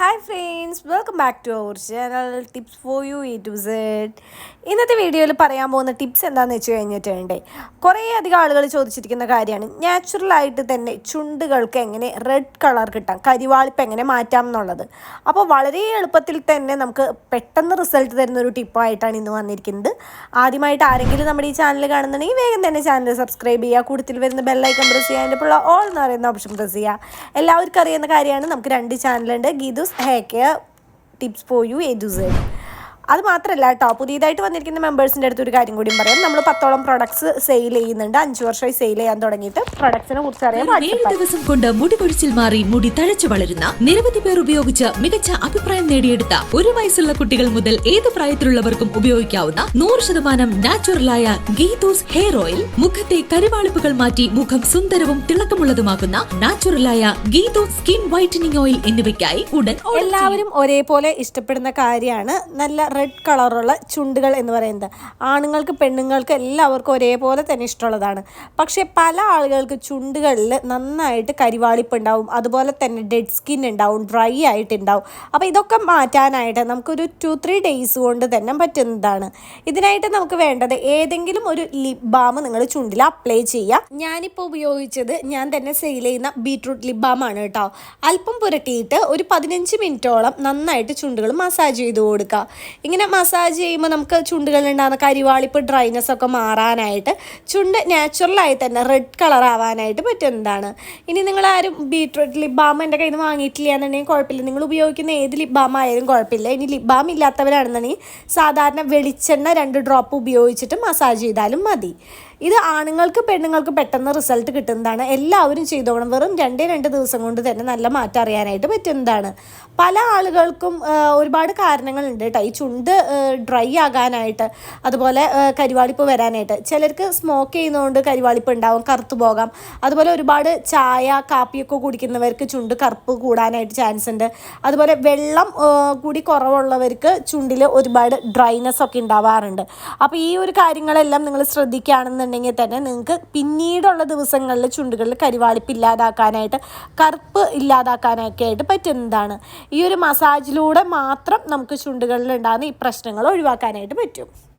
Hi friends welcome back to our channel tips for you A to Z ഇന്നത്തെ വീഡിയോയിൽ പറയാൻ പോകുന്ന tips എന്താണെന്ന് വെച്ച് കഴിഞ്ഞിട്ടുണ്ടേ കുറേ അധികം ആളുകൾ ചോദിച്ചിരിക്കുന്ന കാര്യമാണ് നാച്ചുറലായിട്ട് തന്നെ ചുണ്ടുകൾക്ക് എങ്ങനെ റെഡ് കളർ കിട്ടാം കരിവാളിപ്പ് എങ്ങനെ മാറ്റാം എന്നുള്ളത് അപ്പോൾ വളരെ എളുപ്പത്തിൽ തന്നെ നമുക്ക് പെട്ടെന്ന് റിസൾട്ട് തരുന്ന ഒരു ടിപ്പായിട്ടാണ് ഇന്ന് വന്നിരിക്കുന്നത് ആദ്യമായിട്ട് ആരെങ്കിലും നമ്മുടെ ഈ ചാനൽ കാണുന്നുണ്ടെങ്കിൽ വേഗം തന്നെ ചാനൽ സബ്സ്ക്രൈബ് ചെയ്യുക കൂടുതൽ വരുന്ന ബെല്ലൈക്കൺ പ്രസ് ചെയ്യുക അതിൻ്റെ ഉള്ള ഓൾ എന്ന് പറയുന്ന ഓപ്ഷൻ പ്രസ് ചെയ്യുക എല്ലാവർക്കും അറിയുന്ന കാര്യമാണ് നമുക്ക് രണ്ട് ചാനലുണ്ട് Geethu hair care tips for you A to Z. അത് മാത്രമല്ല കേട്ടോ പുതിയതായിട്ട് വന്നിരിക്കുന്ന മെമ്പേഴ്സിൻ്റെ അടുത്ത് ഒരു കാര്യം കൂടി പറയാം നമ്മൾ പത്തോളം പ്രൊഡക്ട്സ് സെയിൽ ചെയ്യുന്നുണ്ട് അഞ്ച് വർഷമായി സെയിൽ ചെയ്യാൻ തുടങ്ങിയിട്ട് പ്രൊഡക്ട്സിനെ കുറിച്ച് അറിയാം ഏഴ് ദിവസം കൊണ്ട് മുടി കൊഴിച്ചിൽ മാറി മുടി തഴച്ചു വളരുന്ന നിരവധി പേർ ഉപയോഗിച്ച് മികച്ച അഭിപ്രായം നേടിയെടുത്ത ഒരു വയസ്സുള്ള കുട്ടികൾ മുതൽ ഏത് പ്രായത്തിലുള്ളവർക്കും ഉപയോഗിക്കാവുന്ന നൂറ് ശതമാനം നാച്ചുറലായ ഗീതോസ് ഹെയർ ഓയിൽ മുഖത്തെ കരുവാളിപ്പുകൾ മാറ്റി മുഖം സുന്ദരവും തിളക്കമുള്ളതുമാക്കുന്ന നാച്ചുറലായ ഗീതോസ് സ്കിൻ വൈറ്റനിങ് ഓയിൽ എന്നിവയ്ക്കായി ഉടൻ എല്ലാവരും ഒരേപോലെ ഇഷ്ടപ്പെടുന്ന കാര്യമാണ് നല്ല റെഡ് കളറുള്ള ചുണ്ടുകൾ എന്ന് പറയുന്നത് ആണുങ്ങൾക്ക് പെണ്ണുങ്ങൾക്ക് എല്ലാവർക്കും ഒരേപോലെ തന്നെ ഇഷ്ടമുള്ളതാണ് പക്ഷേ പല ആളുകൾക്ക് ചുണ്ടുകളിൽ നന്നായിട്ട് കരിവാളിപ്പ് ഉണ്ടാവും അതുപോലെ തന്നെ ഡെഡ് സ്കിൻ ഉണ്ടാവും ഡ്രൈ ആയിട്ടുണ്ടാവും അപ്പോൾ ഇതൊക്കെ മാറ്റാനായിട്ട് നമുക്കൊരു ടു ത്രീ ഡേയ്സ് കൊണ്ട് തന്നെ പറ്റുന്നതാണ് ഇതിനായിട്ട് നമുക്ക് വേണ്ടത് ഏതെങ്കിലും ഒരു ലിപ് ബാം നിങ്ങൾ ചുണ്ടിൽ അപ്ലൈ ചെയ്യുക ഞാനിപ്പോൾ ഉപയോഗിച്ചത് ഞാൻ തന്നെ സെയിൽ ചെയ്യുന്ന ബീട്രൂട്ട് ലിപ് ബാം ആണ് കേട്ടോ അല്പം പുരട്ടിയിട്ട് ഒരു പതിനഞ്ച് മിനിറ്റോളം നന്നായിട്ട് ചുണ്ടുകൾ മസാജ് ചെയ്ത് കൊടുക്കുക ഇങ്ങനെ മസാജ് ചെയ്യുമ്പോൾ നമുക്ക് ഉണ്ടാകുന്ന കരിവാളിപ്പ് ഡ്രൈനെസ് ഒക്കെ മാറാനായിട്ട് ചുണ്ട് നാച്ചുറലായി തന്നെ റെഡ് കളർ ആവാനായിട്ട് പറ്റുന്നതാണ് ഇനി നിങ്ങൾ ആരും ബീട്രൂട്ട് ലിപ് ബാം എൻ്റെ കയ്യിൽ നിന്ന് വാങ്ങിയിട്ടില്ല എന്നുണ്ടെങ്കിൽ കുഴപ്പമില്ല നിങ്ങൾ ഉപയോഗിക്കുന്ന ഏത് ലിപ് ബാം ആയാലും കുഴപ്പമില്ല ഇനി ലിപ് ബാം ഇല്ലാത്തവരാണെന്നുണ്ടെങ്കിൽ സാധാരണ വെളിച്ചെണ്ണ രണ്ട് ഡ്രോപ്പ് ഉപയോഗിച്ചിട്ട് മസാജ് ചെയ്താലും മതി ഇത് ആണുങ്ങൾക്ക് പെണ്ണുങ്ങൾക്ക് പെട്ടെന്ന് റിസൾട്ട് കിട്ടുന്നതാണ് എല്ലാവരും ചെയ്തോണം വെറും രണ്ടേ രണ്ട് ദിവസം കൊണ്ട് തന്നെ നല്ല മാറ്റം അറിയാനായിട്ട് പറ്റുന്നതാണ് പല ആളുകൾക്കും ഒരുപാട് കാരണങ്ങളുണ്ട് കേട്ടോ ഈ മുണ്ട് ഡ്രൈ ആകാനായിട്ട് അതുപോലെ കരിവാളിപ്പ് വരാനായിട്ട് ചിലർക്ക് സ്മോക്ക് ചെയ്യുന്നതുകൊണ്ട് കരിവാളിപ്പ് ഉണ്ടാവും കറുത്തു പോകാം അതുപോലെ ഒരുപാട് ചായ കാപ്പിയൊക്കെ കുടിക്കുന്നവർക്ക് ചുണ്ട് കറുപ്പ് കൂടാനായിട്ട് ചാൻസ് ഉണ്ട് അതുപോലെ വെള്ളം കൂടി കുറവുള്ളവർക്ക് ചുണ്ടിൽ ഒരുപാട് ഡ്രൈനെസ് ഒക്കെ ഉണ്ടാവാറുണ്ട് അപ്പോൾ ഈ ഒരു കാര്യങ്ങളെല്ലാം നിങ്ങൾ ശ്രദ്ധിക്കുകയാണെന്നുണ്ടെങ്കിൽ തന്നെ നിങ്ങൾക്ക് പിന്നീടുള്ള ദിവസങ്ങളിൽ ചുണ്ടുകളിൽ കരിവാളിപ്പ് ഇല്ലാതാക്കാനായിട്ട് കറുപ്പ് ഇല്ലാതാക്കാനൊക്കെ ആയിട്ട് പറ്റുന്നതാണ് ഈ ഒരു മസാജിലൂടെ മാത്രം നമുക്ക് ചുണ്ടുകളിൽ ഉണ്ടാകുന്ന ഈ പ്രശ്നങ്ങൾ ഒഴിവാക്കാനായിട്ട് പറ്റും